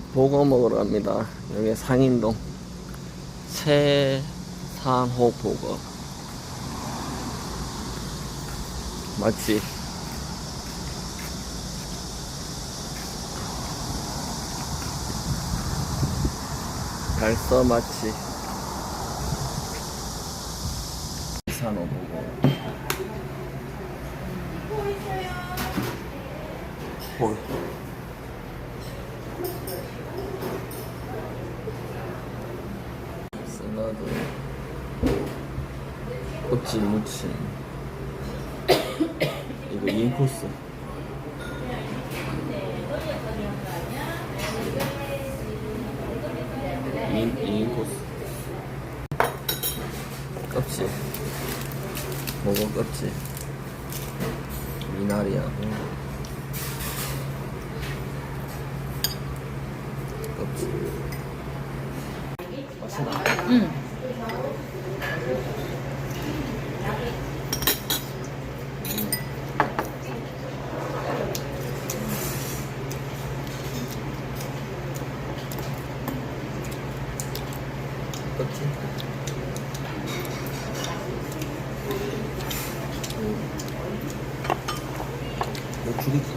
오늘 보거 먹으러 갑니다. 여기 상인동 새산호 보거 맞지? 달서 맞지? 산호 보거 홀 샐러드. 꼬치 무침. 이거 2인 코스. 인, 2인 코스. 껍질. 먹어 껍질. 미나리하고 껍질 맛있나? 응. 껍질 뭐 죽이지?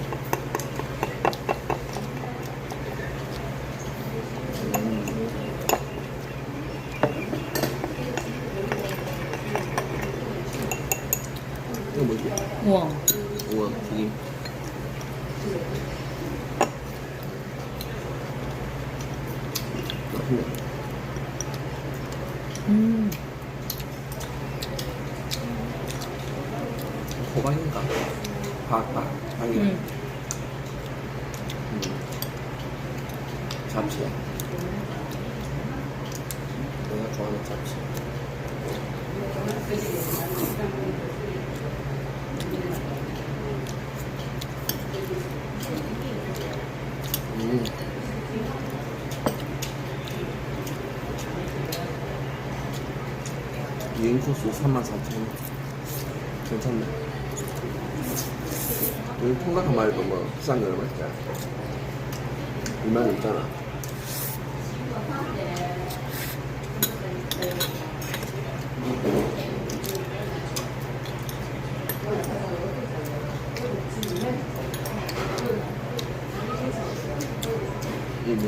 이거 뭐지? 우와. 우와 튀김 음. 호박인가? 박박 박이 응. 음. 잡채 내가 좋아하는 잡채 음. 유인 코스 34,000원 괜찮네. 여기 통닭 말도 뭐 비싼 거 얼마 있잖아 2만 원 있잖아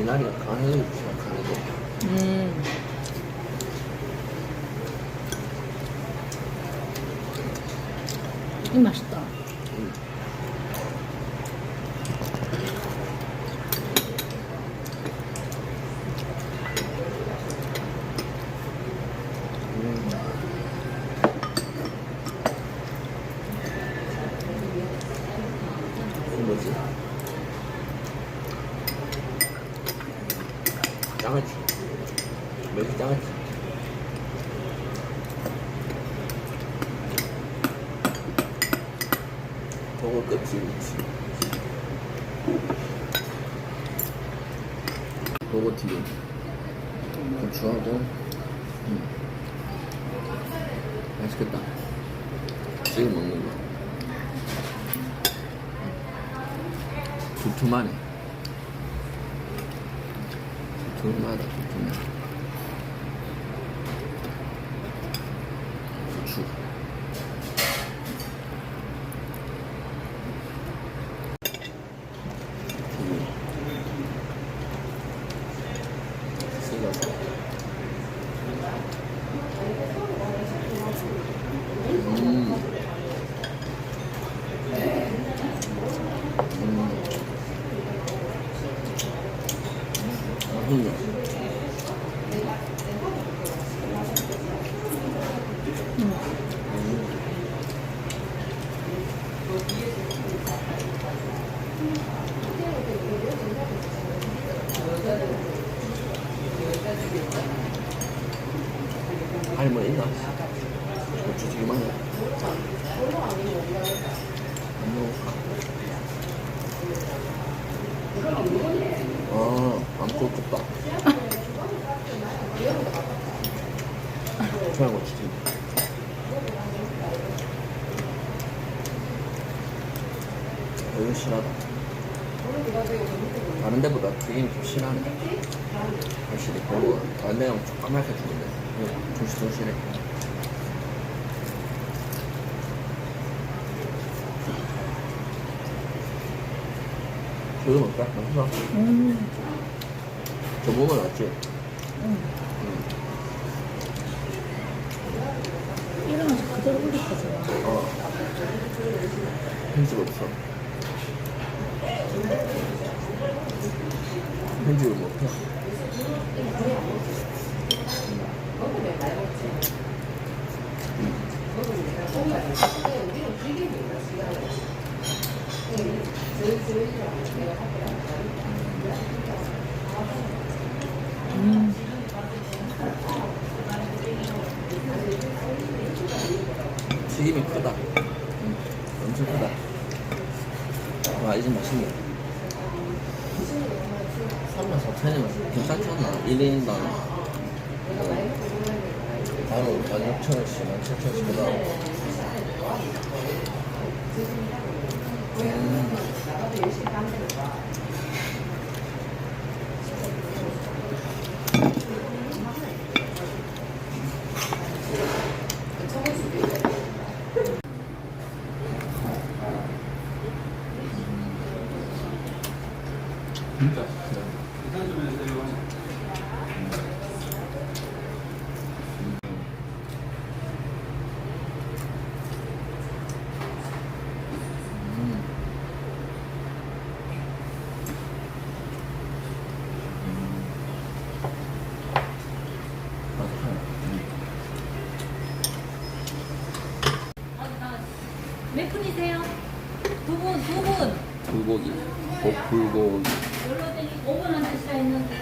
이 미나리가 간을 시작하는데 음. 이맛있다. 음. 음. 이거 뭐지? 장아찌. 매주 장아찌. 껍질 무침. 버거 튀김. 고추하고. 음. 맛있겠다. 지금 먹는 거. 두툼하네. 두툼하다, 두툼해. 고추. 튀김. 식어서. 음. 음. 뭐 있나? 고추 튀김 하냐? 안 먹을까? 아, 안 꿀꿀다. 그냥 고추 튀김. 이거 실하다. 다른 데보다 튀김이 좀 실하네. 확실히 그거 다른 데는 좀 까맣게 주는데 이거 조실조실해. 저거 먹자. 맛있어. 음. 저 먹으면 낫지. 음. 이런 거 그대로 좋아. 어. 편집 없어. 편집을 못해. 음. 튀김이 크다. 엄청 크다. 와, 이집 맛있네. 3만 4천이면 괜찮잖아. 1인당. 바로 16,000원씩, 17,000원씩 그다 음. 진짜. 음. 몇 분이세요? 두 분, 두 분. 불고기, 곱불고기. 열로 되니 5분 한 시간 있는데.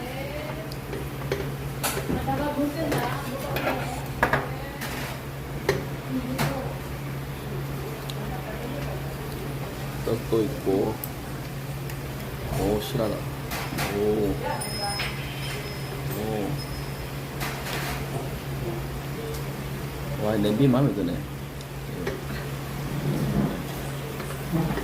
나가 물 뜬다. 떡도 있고. 오, 실하다. 오. 오. 와, 냄비 마음에 드네. 오.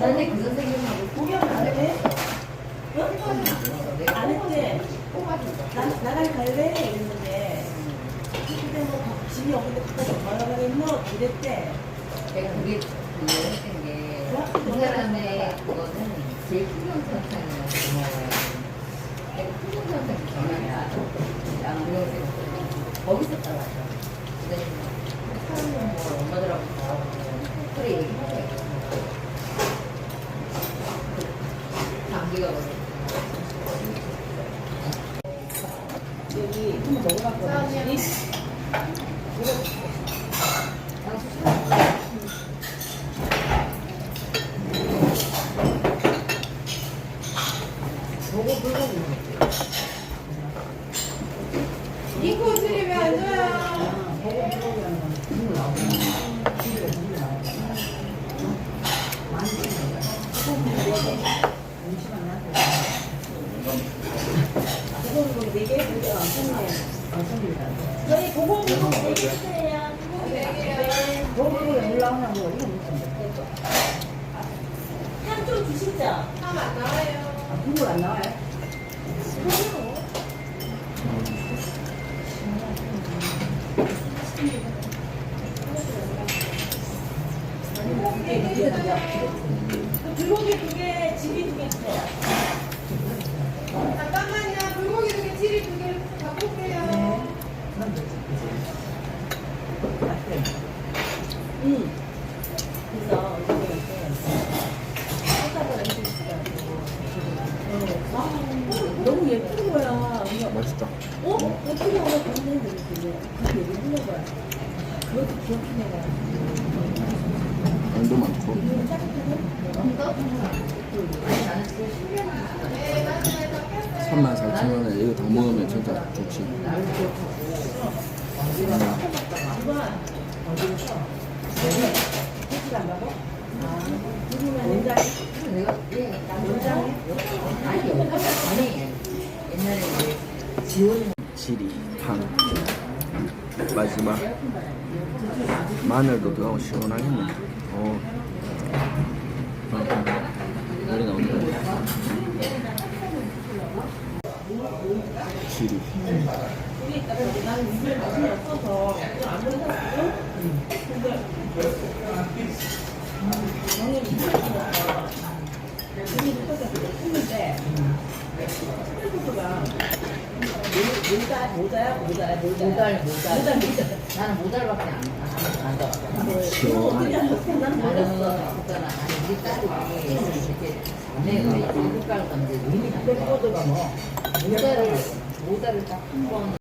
나는 그 선생님하고 구경 안 해? 어? 안 했대. 나, 나갈 갈래? 이랬는데. 근데 뭐 집이 없는데 갑자기 뭐라 그랬노? 이랬대. 내가 그게 그 했던 게그 사람의 그거는 제일 풍경선상이라고 고마워요. 내가 풍경선상 전화야. 양구영생 거기서 따라서. 근데 사람은 뭐 엄마들하고 나하고 그래 얘기하고 감기가 걸려. 여기 한번 먹어봤거든. 보고 불고기 이 코스리 왜안 줘요? 저희 고공고공 네개 주세요. 보고 올라오냐고 이거 무슨 안 나와요? 응. 그래서 이렇게 찾아보라 해주시더라고. 너무 예쁜 거야. 그래서 맛있다. 어? 어떻게 오늘 봤는데 왜 있는 거야? 그것도 기억해 내가. 양도 많고. 아니 나는 지금 10년 3만 4천 원에 이거 다 먹으면 진짜 좋지. 나 지원 지리, 탕. 마지막. 마늘도 들어가고 시원하겠네. 어. 머리 나온다. 지리. 우 모자, 모자야, 모자야, 모자. 모달 모달 모자, 모자. 나는 모달밖에 안뭐 모자를 딱 한 번.